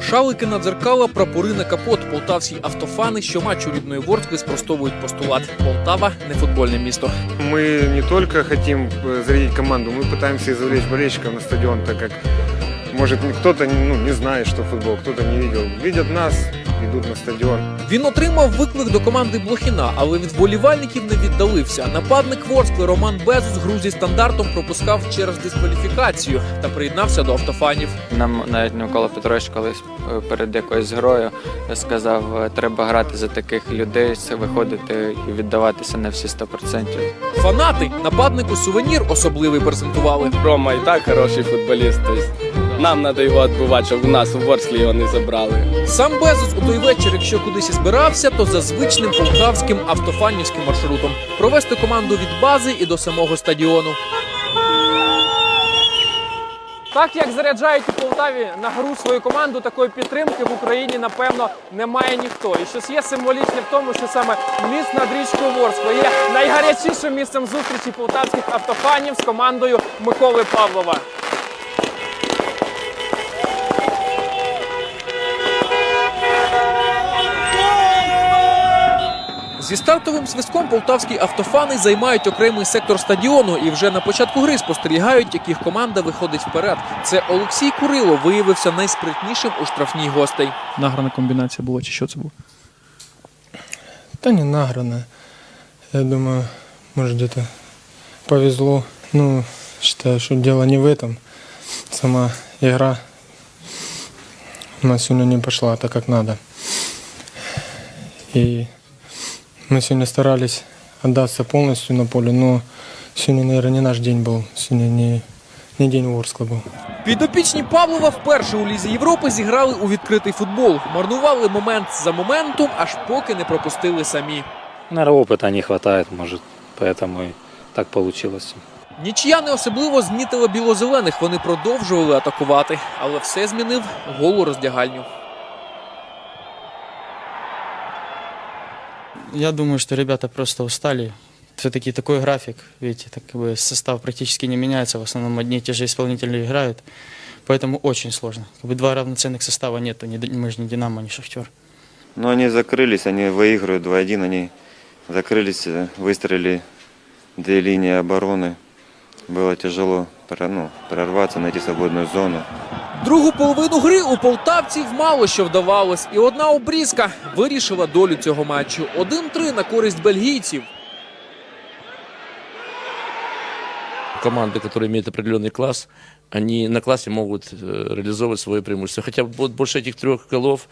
Шалики на дзеркала, прапори на капот. Полтавські автофани щоматчу рідної Ворскли спростовують постулат. Полтава не футбольне місто. Мы не только хотим э, зарядить команду, мы пытаемся и завлечь болельщиков на стадион, так как, может, кто-то ну, не знает, что футбол, кто-то не видел. Видят нас, идут на стадион. Він отримав виклик до команди Блохіна, але від вболівальників не віддалився. Нападник Ворскли Роман Безус гру зі стандартом пропускав через дискваліфікацію та приєднався до автофанів. Нам навіть Микола Петрович колись е, перед якоюсь грою сказав, е, треба грати за таких людей, це виходити і віддаватися на всі 100%. Фанати нападнику сувенір особливий презентували. Рома і так хороший футболіст. Нам треба його відбувати, щоб у нас у Ворсклі його не забрали. Сам Безус у той вечір, якщо кудись і збирався, то за звичним полтавським автофанівським маршрутом провести команду від бази і до самого стадіону. Так як заряджають у Полтаві на гру свою команду, такої підтримки в Україні напевно немає ніхто. І щось є символічне в тому, що саме міст над річкою Ворскла є найгарячішим місцем зустрічі полтавських автофанів з командою Миколи Павлова. Зі стартовим свистком полтавські автофани займають окремий сектор стадіону і вже на початку гри спостерігають, яких команда виходить вперед. Це Олексій Курило виявився найспритнішим у штрафній гостей. Награна комбінація була чи що це було? Да не награно. Я думаю, может где-то повезло. Ну, считаю, что дело не в этом. Сама игра у нас сегодня не пошла так, как надо. И мы сегодня старались отдаться полностью на поле, но сегодня, наверное, не наш день был. Сегодня не, не день Ворскла был. Підопічні Павлова вперше у Лізі Європи зіграли у відкритий футбол. Марнували момент за моментом, аж поки не пропустили самі. Наверное, опыта не хватает, может, поэтому и так получилось. Нічия не особливо знітила білозелених. Вони продовжували атакувати, але все змінив гол у роздягальню. Я думаю, что ребята просто устали. Все-таки такой график, видите, так как бы состав практически не меняется, в основном одни и те же исполнители играют, поэтому очень сложно. Как бы два равноценных состава нету, ни, Д- мы же не Динамо, ни Шахтер. Но они закрылись, они выигрывают 2-1, они закрылись, э, выстроили две линии обороны. Было тяжело пора- ну, прорваться, найти свободную зону. Другу половину гри у полтавців мало що вдавалось, і одна обрізка вирішила долю цього матчу. 1-3 на користь бельгійців. команды, которые имеют определенный класс, они на классе могут э, реализовывать свое преимущество. Хотя вот больше этих трех голов,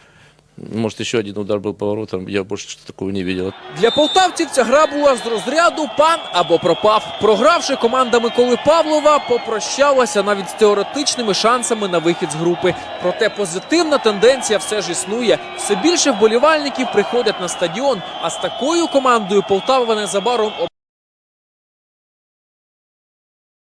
может, еще один удар был поворотом, я больше такого не видел. Для полтавців ця гра була з розряду пан або пропав. Програвши, команда Миколи Павлова попрощалася навіть з теоретичними шансами на вихід з групи. Проте позитивна тенденція все ж існує. Все більше вболівальників приходять на стадіон. А з такою командою Полтава незабаром